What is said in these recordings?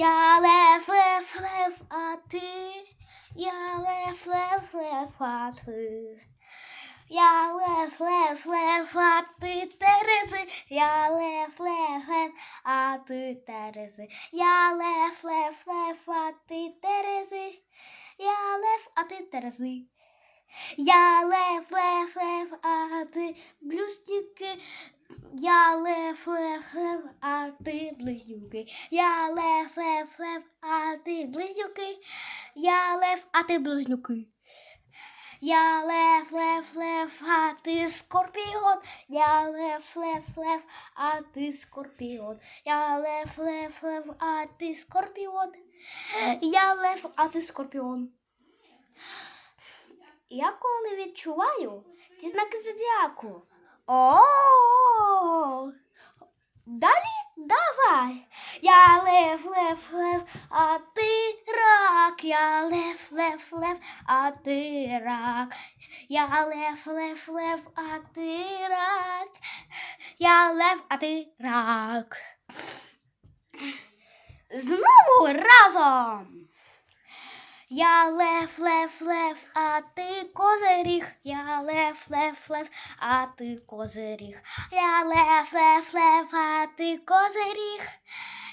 Я лев, лев, лев, а ти? Я лев, лев, лев, а ти? Я лев, лев, лев, а ти Терези. Я лев, лев, лев, а ти Терези. Я лев, лев, лев, а ти Терези. Я лев, а ти Терези. Я лев, лев, лев, а ти блюзнюки. Я лев, лев, лев, а ти близнюки. Я лев, лев, лев, а ти близнюки. Я лев, а ти близнюки. Я лев, лев, лев, а ти скорпіон. Я лев, лев, лев, а ти скорпіон. Я лев, лев, лев, а ти скорпіон. Я лев, а ти скорпіон. Я коли відчуваю ці знаки зодіаку. О! Далі давай. Я лев, лев, лев, а ти рак. Я лев, лев, лев, а ти рак. Я лев, лев, лев, а ти рак. Я лев, а ти рак. Знову разом. Я лев, лев, лев, а ти козиріг. Я лев, лев, лев, а ти козиріг. Я лев, лев, лев, а ти козиріг.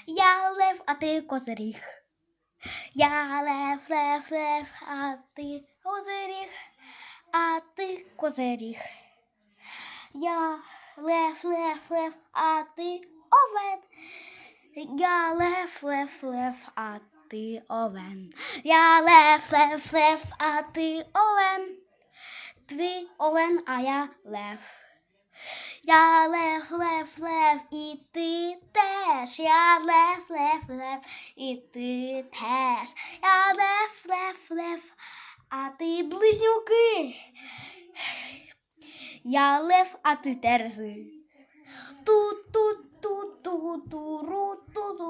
Я лев, а ти козиріг. Я лев, лев, лев, а ти козиріг. А ти козиріг. Я лев, лев, лев, а ти овен. Я лев, лев, лев, а ти овен. Я лев, лев, лев, а ти овен. Ти овен, а я лев. Я лев, лев, лев, і ти теж. Я лев, лев, лев, і ти теж. Я лев, лев, лев, а ти близнюки. Я лев, а ти терези. Ту-ту-ту-ту-ту-ру-ту-ту, ту-ту-ту-ту-ту.